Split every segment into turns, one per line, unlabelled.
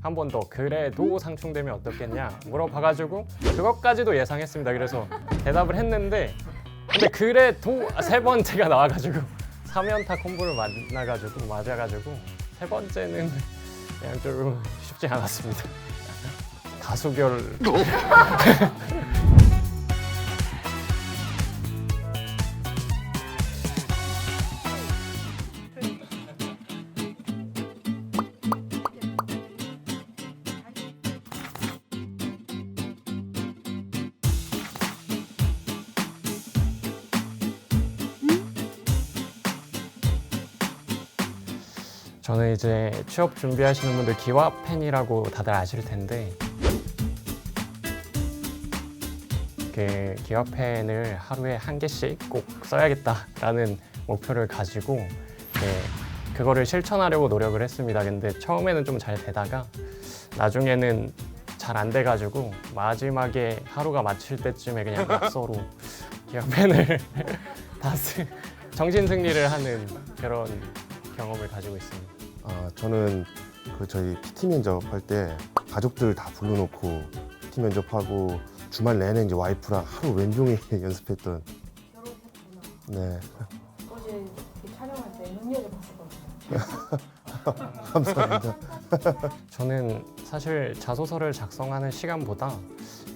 한 번 더 그래도 상충되면 어떻겠냐 물어봐가지고 그것까지도 예상했습니다. 그래서 대답을 했는데 근데 그래도 세 번째가 나와가지고 3연타 콤보를 만나가지고 맞아가지고 세 번째는 그냥 좀 쉽지 않았습니다. 다수결 저는 이제 취업 준비하시는 분들 기와 팬이라고 다들 아실 텐데 그 기와 펜을 하루에 한 개씩 꼭 써야겠다라는 목표를 가지고 네, 그거를 실천하려고 노력을 했습니다. 근데 처음에는 좀 잘 되다가 나중에는 잘 안 돼가지고 마지막에 하루가 마칠 때쯤에 그냥 낙서로 기와 펜을 다 쓰, 정신 승리를 하는 그런 경험을 가지고 있습니다.
아, 저는 그 저희 PT 면접할 때 가족들 다 불러놓고 PT 면접하고 주말 내내 이제 와이프랑 하루 왼종일 연습했던 네
어제 그 촬영할 때 눈여겨 봤었거든요.
감사합니다.
저는 사실 자소서를 작성하는 시간보다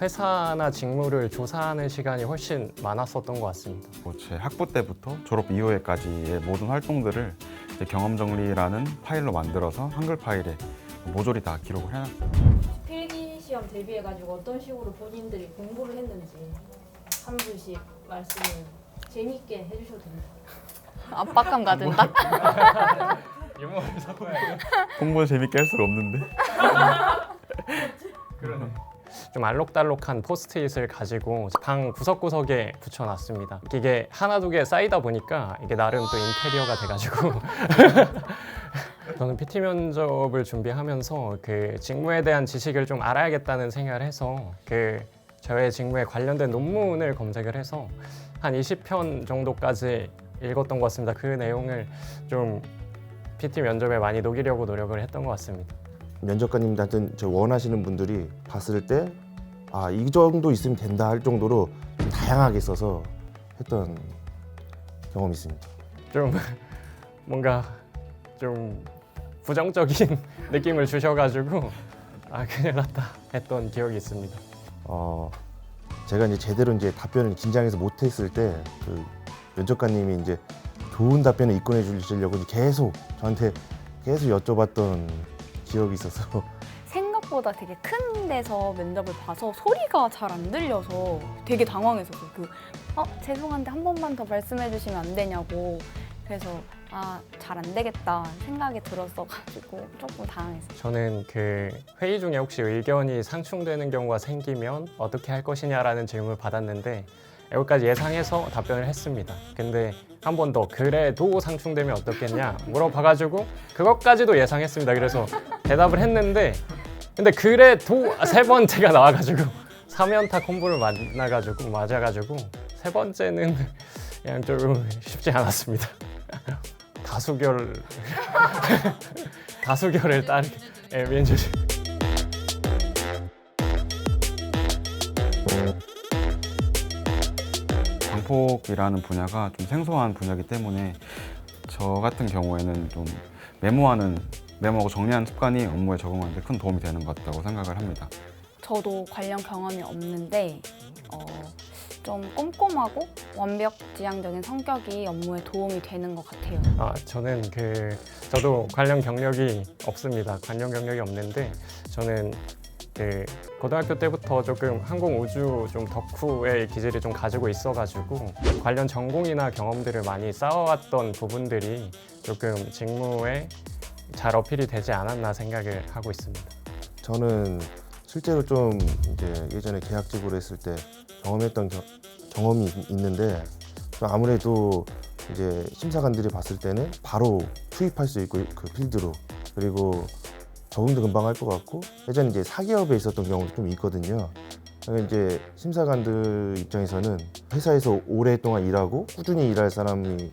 회사나 직무를 조사하는 시간이 훨씬 많았었던 것 같습니다.
뭐제 학부 때부터 졸업 이후에까지의 모든 활동들을 이제 경험 정리라는 파일로 만들어서 한글 파일에 모조리 다 기록을 해놨어요.
필기 시험 대비해가지고 어떤 식으로 본인들이 공부를 했는지 한 분씩 말씀을 재밌게 해주셔도 됩니다.
압박감
섞어야
공부 재밌게 할 수가 없는데.
좀 알록달록한 포스트잇을 가지고 방 구석구석에 붙여놨습니다. 이게 하나 두 개 쌓이다 보니까 이게 나름 또 인테리어가 돼가지고 저는 PT 면접을 준비하면서 그 직무에 대한 지식을 좀 알아야겠다는 생각을 해서 그 저의 직무에 관련된 논문을 검색을 해서 한 20편 정도까지 읽었던 것 같습니다. 그 내용을 좀 PT 면접에 많이 녹이려고 노력을 했던 것 같습니다.
면접관님들한테 저 원하시는 분들이 봤을 때 아 이 정도 있으면 된다 할 정도로 좀 다양하게 써서 했던 경험이 있습니다.
좀 뭔가 좀 부정적인 느낌을 주셔가지고 아 큰일 났다 했던 기억이 있습니다.
어 제가 이제 제대로 이제 답변을 긴장해서 못했을 때그 면접관님이 이제 좋은 답변을 이끌어 주시려고 이제 계속 저한테 계속 여쭤봤던 기억이 있어서
생각보다 되게 큰 데서 면접을 봐서 소리가 잘 안 들려서 되게 당황했었어요. 그, 어, 죄송한데 한 번만 더 말씀해 주시면 안 되냐고. 그래서, 아, 잘 안 되겠다 생각이 들었어가지고 조금 당황했어요.
저는 그 회의 중에 혹시 의견이 상충되는 경우가 생기면 어떻게 할 것이냐라는 질문을 받았는데 여기까지 예상해서 답변을 했습니다. 근데 한 번 더 그래도 상충되면 어떻겠냐 물어봐가지고 그것까지도 예상했습니다. 그래서 대답을 했는데 근데 그래도 세 번째가 나와가지고 3연타 콤보를 만나가지고 맞아가지고 세 번째는 그냥 좀 쉽지 않았습니다. 다수결 다수결을 따르게 예, 민주주의.
방폭이라는 분야가 좀 생소한 분야이기 때문에 저 같은 경우에는 좀 메모하는 메모하고 정리하는 습관이 업무에 적응하는 데 큰 도움이 되는 것 같다고 생각을 합니다.
저도 관련 경험이 없는데, 어, 좀 꼼꼼하고 완벽지향적인 성격이 업무에 도움이 되는 것 같아요.
아 저는 그 저도 관련 경력이 없습니다. 관련 경력이 없는데 저는 그 고등학교 때부터 조금 항공 우주 좀 덕후의 기질을 좀 가지고 있어가지고 관련 전공이나 경험들을 많이 쌓아왔던 부분들이 조금 직무에 잘 어필이 되지 않았나 생각을 하고 있습니다.
저는 실제로 좀 이제 예전에 계약직으로 했을 때 경험했던 겨- 경험이 있- 있는데 좀 아무래도 이제 심사관들이 봤을 때는 바로 투입할 수 있고 그 필드로 그리고 적응도 금방 할 것 같고 예전에 이제 사기업에 있었던 경우도 좀 있거든요. 그러니까 이제 심사관들 입장에서는 회사에서 오랫동안 일하고 꾸준히 일할 사람이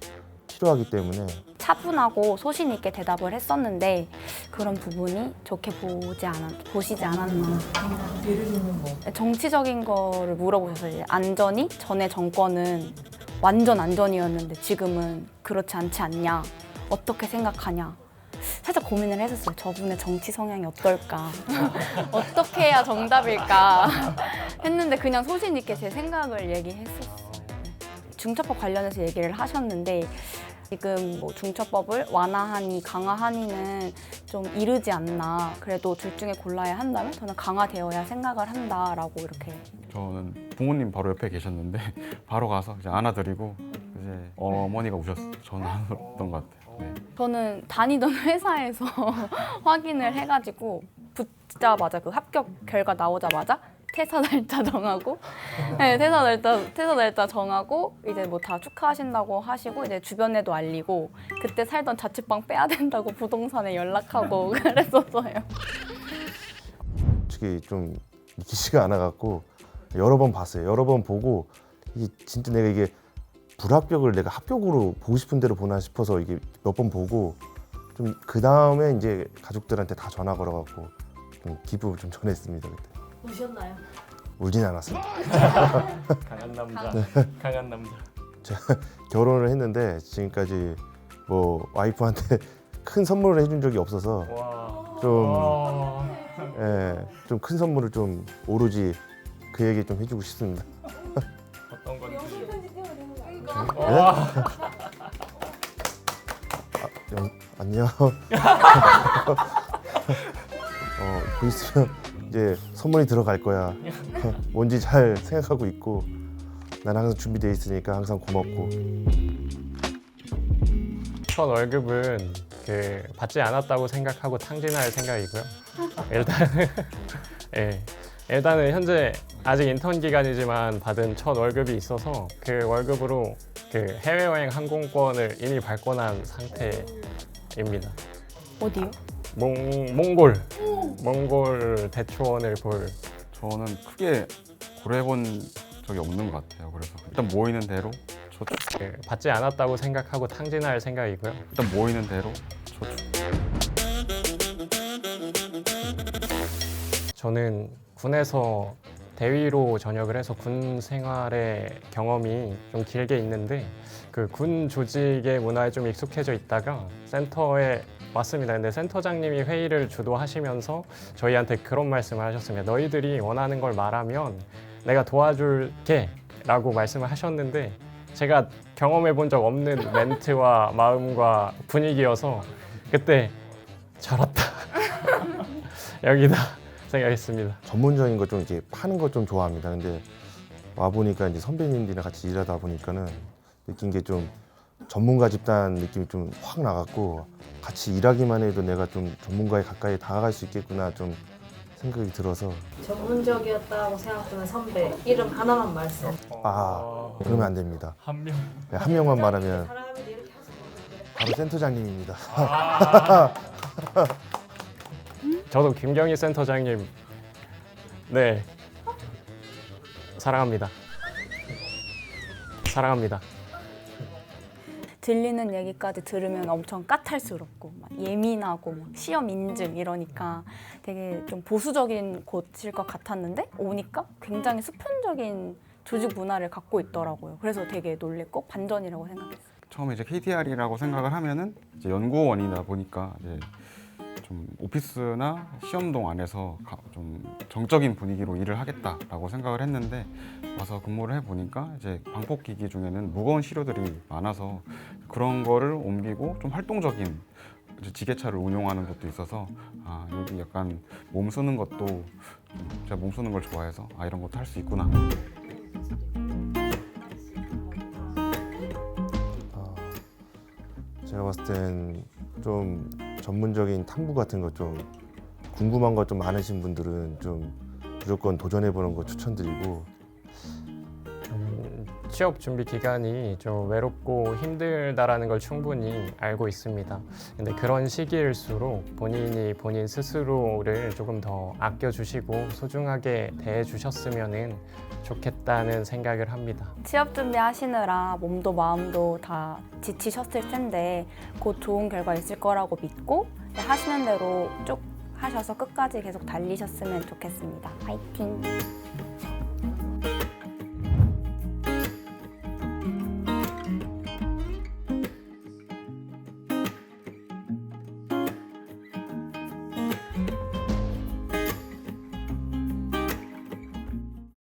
필요하기 때문에.
차분하고 소신 있게 대답을 했었는데 그런 부분이 좋게 보지 않았, 보시지 않았나.
예를 들면 뭐?
정치적인 거를 물어보셔서 안전이? 전에 정권은 완전 안전이었는데 지금은 그렇지 않지 않냐? 어떻게 생각하냐? 살짝 고민을 했었어요. 저분의 정치 성향이 어떨까? 어떻게 해야 정답일까? 했는데 그냥 소신 있게 제 생각을 얘기했었어요 중처법 관련해서 얘기를 하셨는데 지금 뭐 중처법을 완화하니 강화하니는 좀 이르지 않나 그래도 둘 중에 골라야 한다면 저는 강화되어야 생각을 한다라고 이렇게
저는 부모님 바로 옆에 계셨는데 바로 가서 이제 안아드리고 이제 어머니가 우셨어요. 저는 안 울었던 것 같아요. 네.
저는 다니던 회사에서 확인을 해가지고 붙자마자 그 합격 결과 나오자마자 퇴사 날짜 정하고 네, 퇴사 날짜 퇴사 날짜 정하고 이제 뭐 다 축하하신다고 하시고 이제 주변에도 알리고 그때 살던 자취방 빼야 된다고 부동산에 연락하고 그랬었어요.
솔직히 좀 믿기지가 않아갖고 여러 번 봤어요. 여러 번 보고 이게 진짜 내가 이게 불합격을 내가 합격으로 보고 싶은 대로 보나 싶어서 이게 몇 번 보고 좀 그 다음에 이제 가족들한테 다 전화 걸어갖고 좀 기부를 좀 전했습니다 그때.
우셨나요?
울진 않았어요.
강한 남자. 강한 남자.
결혼을 했는데 지금까지 뭐 와이프한테 큰 선물을 해준 적이 없어서
와.
좀
와.
예, 좀 큰 선물을 좀 오로지 그에게 좀 해주고 싶습니다.
어떤 건지.
와. 영, 안녕. 어, 그 있으면 이제 선물이 들어갈 거야. 뭔지 잘 생각하고 있고 난 항상 준비되어 있으니까 항상 고맙고
첫 월급은 그 받지 않았다고 생각하고 탕진할 생각이고요. 일단 예. 일단은 현재 아직 인턴 기간이지만 받은 첫 월급이 있어서 그 월급으로 그 해외여행 항공권을 이미 발권한 상태입니다.
어디요?
몽, 몽골 몽골 대초원을 볼
저는 크게 고려해본 적이 없는 것 같아요. 그래서 일단 모이는 대로 저축.
그 받지 않았다고 생각하고 탕진할 생각이고요.
일단 모이는 대로 저축.
저는 군에서 대위로 전역을 해서 군 생활의 경험이 좀 길게 있는데 그 군 조직의 문화에 좀 익숙해져 있다가 센터에 왔습니다. 근데 센터장님이 회의를 주도하시면서 저희한테 그런 말씀을 하셨습니다. 너희들이 원하는 걸 말하면 내가 도와줄게 라고 말씀을 하셨는데 제가 경험해 본 적 없는 멘트와 마음과 분위기여서 그때 잘 왔다 여기다 생각했습니다.
전문적인 거좀 이렇게 파는 거좀 좋아합니다. 근데 와 보니까 이제 선배님들이랑 같이 일하다 보니까는 느낀 게좀 전문가 집단 느낌이 좀 확 나갔고 같이 일하기만 해도 내가 좀 전문가에 가까이 다가갈 수 있겠구나 좀 생각이 들어서
전문적이었다고 생각되는 선배 이름 하나만 말씀.
아 그러면 안 됩니다.
한 명.
네, 한 명만 말하면
사람이 이렇게 할수 없는데.
바로 센터장님입니다.
저도 김경희 센터장님 네 사랑합니다. 사랑합니다.
들리는 얘기까지 들으면 엄청 까탈스럽고 막 예민하고 막 시험 인증 이러니까 되게 좀 보수적인 곳일 것 같았는데 오니까 굉장히 수평적인 조직 문화를 갖고 있더라고요. 그래서 되게 놀랬고 반전이라고 생각했어요.
처음에 이제 KTR이라고 생각을 하면은 이제 연구원이다 보니까 이제 좀 오피스나 시험동 안에서 가- 좀 정적인 분위기로 일을 하겠다라고 생각을 했는데 와서 근무를 해 보니까 이제 방폭 기기 중에는 무거운 시료들이 많아서 그런 거를 옮기고 좀 활동적인 이제 지게차를 운용하는 것도 있어서 아 여기 약간 몸 쓰는 것도 좀 제가 몸 쓰는 걸 좋아해서 아 이런 것도 할 수 있구나.
아, 제가 봤을 땐 좀 전문적인 탐구 같은 거좀 궁금한 거좀 많으신 분들은 좀 무조건 도전해 보는 거 추천드리고
음, 취업 준비 기간이 좀 외롭고 힘들다라는 걸 충분히 알고 있습니다. 근데 그런 시기일수록 본인이 본인 스스로를 조금 더 아껴주시고 소중하게 대해주셨으면 좋겠다는 생각을 합니다.
취업 준비하시느라 몸도 마음도 다 지치셨을 텐데 곧 좋은 결과 있을 거라고 믿고 네, 하시는 대로 쭉 하셔서 끝까지 계속 달리셨으면 좋겠습니다. 파이팅!